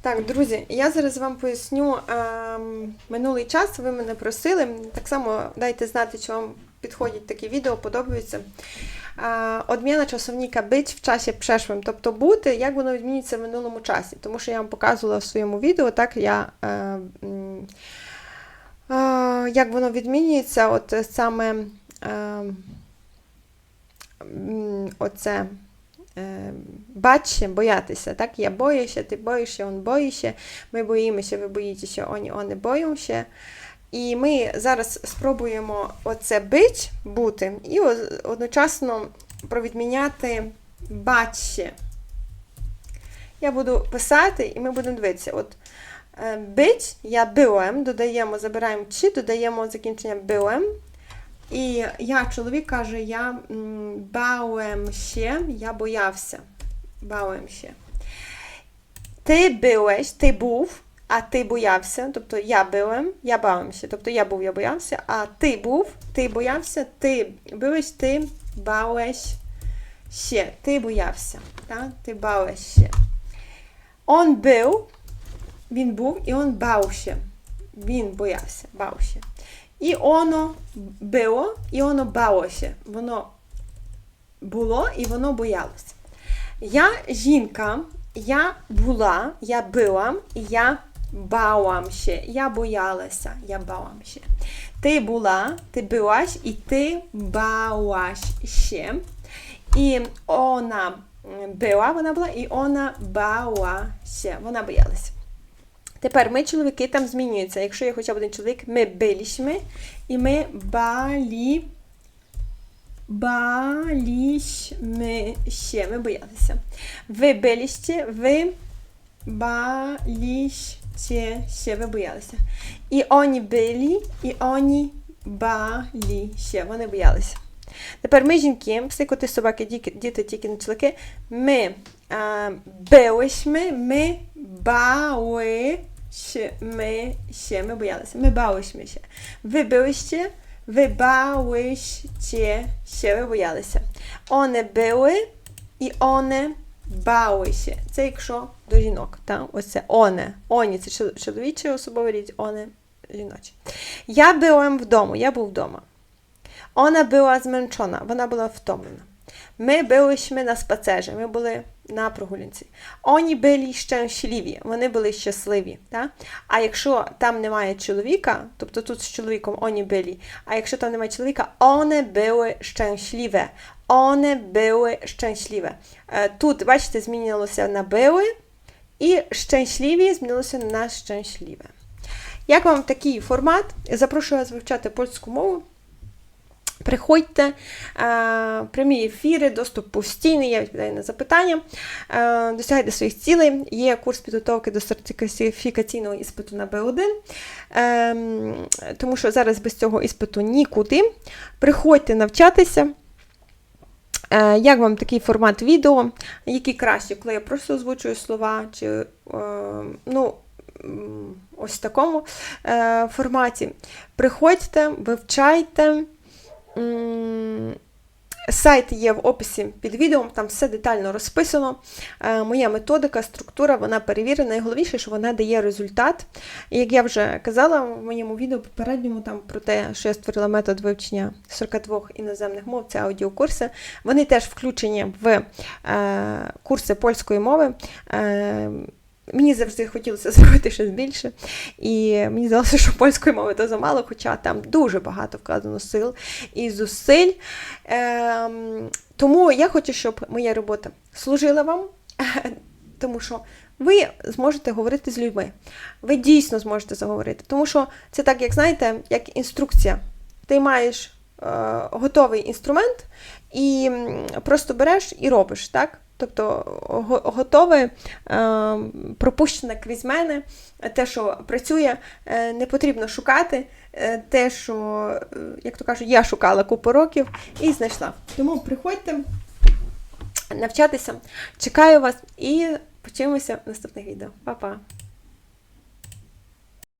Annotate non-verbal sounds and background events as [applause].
Так, друзі, я зараз вам поясню ем, минулий час. Ви мене просили. Так само дайте знати, чи вам підходять такі відео, подобаються. Е, Odmiana czasownika być в часі przeszłym, тобто бути, як воно відмінюється в минулому часі. Тому що я вам показувала в своєму відео, так я. Е, е, як воно відмінюється, от е, саме е, м, оце е, бачше, боятися. Так? Я боюся, ти боїшся, он боїться, ми боїмося, ви боїтеся, вони, вони боїмося. І ми зараз спробуємо оце бить, бути, і одночасно провідміняти бачше. Я буду писати, і ми будемо дивитися. От, е, бить, я byłem, додаємо, забираємо чи, додаємо закінчення byłem. І я, чоловік каже, я м, бałem я боявся. Się. Ти byłeś, ти був, а ти боявся. Тобто я byłem, я бавився. Тобто я був, я боявся, а ти був, ти боявся, ти byłeś, ти бałeś się. Ти боявся. Так? Ти бałeś się. Он був, він був, і он бався. Він боявся, бався. І воно було, і воно балося. Воно було і воно боялося. Я жінка, я була, я була, і я бałam. Я боялася, я бałam. Ти була, ти byłaś і ти się. І вона була, вона була, і вона się. Вона боялася. Тепер ми, чоловіки, там змінюються. Якщо є хоча б один чоловік, ми билішми, і ми балі. Балішми ще. Ми боялися. Ви биліще, ви баліще ще. Ви боялися. І вони били, і вони балі ще. Вони боялися. Тепер ми, жінки, всі коти, собаки, діти тільки не чоловіки, ми а, билишми, ми бали ми się, my боялися, ми балися się. Ви билиście, ви балиście się, ви боялися. Вони били і вони балися. Це якщо до жінок. Та? Ось це оне. Оні це чол- чоловічий особовий рід, оне жіночий. Я byłem w domu, я був вдома. Ona była zmęczona, вона була втомлена. Ми byliśmy на spacerze, ми були на прогулянці. Oni byli szczęśliwi, вони були щасливі. Так? А якщо там немає чоловіка, тобто тут з чоловіком oni byli, а якщо там немає чоловіка, one były szczęśliwe. One były szczęśliwe. Е, Тут, бачите, змінилося на były, і щасливі змінилося на щасливе. Як вам такий формат? Запрошую вас вивчати польську мову. Приходьте, е, прямі ефіри, доступ постійний, я відповідаю на запитання. Е, досягайте своїх цілей. Є курс підготовки до сертифікаційного іспиту на B1. Е, тому що зараз без цього іспиту нікуди. Приходьте навчатися. Е, Як вам такий формат відео? Який краще, коли я просто озвучую слова, чи ну, ось в такому форматі. Приходьте, вивчайте. Сайт є в описі під відео, там все детально розписано. Е, Моя методика, структура, вона перевірена. Найголовніше, що вона дає результат. І як я вже казала в моєму відео попередньому там про те, що я створила метод вивчення 42 іноземних мов, це аудіокурси. Вони теж включені в е, курси польської мови. Мені завжди хотілося [laughs] зробити щось більше. І мені здалося, що польської мови то замало, хоча там дуже багато вкладено сил і зусиль. Ем, тому я хочу, щоб моя робота служила вам, [laughs] тому що ви зможете говорити з людьми. Ви дійсно зможете заговорити. Тому що це так, як знаєте, як інструкція. Ти маєш е, готовий інструмент і просто береш і робиш, так? Тобто готове, е, пропущене крізь мене, те, що працює, е, не потрібно шукати. Е, Те, що, як то кажуть, я шукала купу років і знайшла. Тому приходьте навчатися. Чекаю вас і почуємося в наступних відео. Па-па!